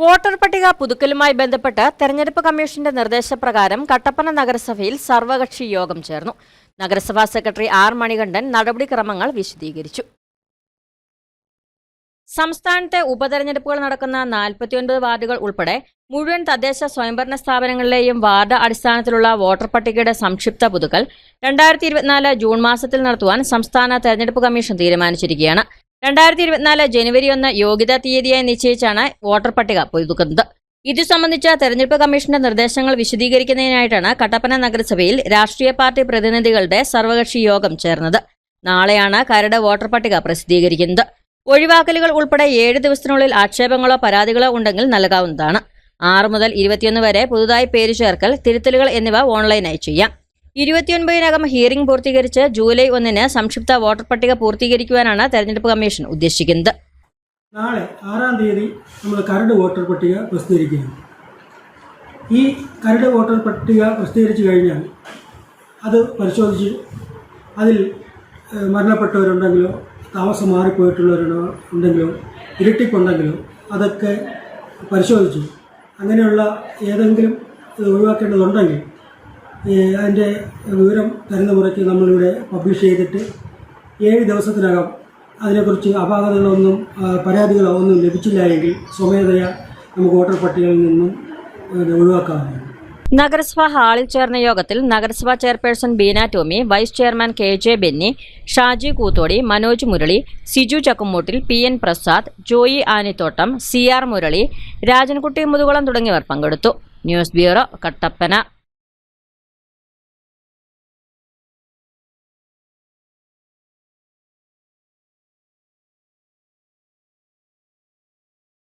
Voter പട്ടിക പുതുക്കലുമായി ബന്ധപ്പെട്ട് തെരഞ്ഞെടുപ്പ് കമ്മീഷന്റെ നിർദ്ദേശപ്രകാരം കട്ടപ്പന നഗരസഭയിൽ സർവകക്ഷി യോഗം ചേർന്നു. നഗരസഭാ സെക്രട്ടറി ആർ മണികണ്ഠൻ നടപടിക്രമങ്ങൾ വിശദീകരിച്ചു. സംസ്ഥാനത്തെ ഉപതെരഞ്ഞെടുപ്പുകൾ നടക്കുന്ന നാൽപ്പത്തിയൊൻപത് വാർഡുകൾ ഉൾപ്പെടെ മുഴുവൻ തദ്ദേശ സ്വയംഭരണ സ്ഥാപനങ്ങളിലെയും വാർഡ് അടിസ്ഥാനത്തിലുള്ള വോട്ടർ പട്ടികയുടെ സംക്ഷിപ്ത പുതുക്കൽ രണ്ടായിരത്തി ജൂൺ മാസത്തിൽ നടത്തുവാൻ സംസ്ഥാന തെരഞ്ഞെടുപ്പ് കമ്മീഷൻ തീരുമാനിച്ചിരിക്കുകയാണ്. രണ്ടായിരത്തി ഇരുപത്തിനാല് ജനുവരി ഒന്ന് യോഗ്യതാ തീയതിയായി നിശ്ചയിച്ചാണ് വോട്ടർ പട്ടിക പുതുക്കുന്നത്. ഇതു സംബന്ധിച്ച തെരഞ്ഞെടുപ്പ് കമ്മീഷന്റെ നിർദ്ദേശങ്ങൾ വിശദീകരിക്കുന്നതിനായിട്ടാണ് കട്ടപ്പന നഗരസഭയിൽ രാഷ്ട്രീയ പാർട്ടി പ്രതിനിധികളുടെ സർവകക്ഷി യോഗം ചേർന്നത്. നാളെയാണ് കരട് വോട്ടർ പട്ടിക പ്രസിദ്ധീകരിക്കുന്നത്. ഒഴിവാക്കലുകൾ ഉൾപ്പെടെ ഏഴ് ദിവസത്തിനുള്ളിൽ ആക്ഷേപങ്ങളോ പരാതികളോ ഉണ്ടെങ്കിൽ നൽകാവുന്നതാണ്. ആറ് മുതൽ ഇരുപത്തിയൊന്ന് വരെ പുതുതായി പേര് ചേർക്കൽ തിരുത്തലുകൾ എന്നിവ ഓൺലൈനായി ചെയ്യാം. ഇരുപത്തിയൊൻപതിനകം ഹിയറിംഗ് പൂർത്തീകരിച്ച് ജൂലൈ ഒന്നിന് സംക്ഷിപ്ത വോട്ടർ പട്ടിക പൂർത്തീകരിക്കുവാനാണ് തെരഞ്ഞെടുപ്പ് കമ്മീഷൻ ഉദ്ദേശിക്കുന്നത്. നാളെ ആറാം തീയതി നമ്മൾ കരട് വോട്ടർ പട്ടിക പ്രസിദ്ധീകരിക്കുകയാണ്. ഈ കരട് വോട്ടർ പട്ടിക പ്രസിദ്ധീകരിച്ചു കഴിഞ്ഞാൽ അത് പരിശോധിച്ച് അതിൽ മരണപ്പെട്ടവരുണ്ടെങ്കിലോ താമസം മാറിപ്പോയിട്ടുള്ളവരുണ്ടോ ഉണ്ടെങ്കിലോ ഇരട്ടിപ്പുണ്ടെങ്കിലോ അതൊക്കെ പരിശോധിച്ച്. അങ്ങനെയുള്ള ഏതെങ്കിലും ഇത് ഒഴിവാക്കേണ്ടതുണ്ടെങ്കിൽ അതിന്റെ വിവരം തരുന്ന മുറയ്ക്ക് നമ്മളിവിടെ പബ്ലിഷ് ചെയ്തിട്ട് ഏഴ് ദിവസത്തിനകം അതിനെക്കുറിച്ച് അപാകതകളൊന്നും പരാതികളോ ഒന്നും ലഭിച്ചില്ല എങ്കിൽ സ്വമേധയാ നമുക്ക് വോട്ടർ പട്ടികയിൽ നിന്നും ഒഴിവാക്കാവുന്നതാണ്. നഗരസഭാ ഹാളിൽ ചേർന്ന യോഗത്തിൽ നഗരസഭാ chairperson Beena Tomy vice chairman K J Benny Shaji Koothodi Manoj Murali Siju Chakkumoottil P N Prasad Joy Anithottam C R Murali Rajankutty Muthukulam തുടങ്ങിയവർ പങ്കെടുത്തു. News bureau Kattappana.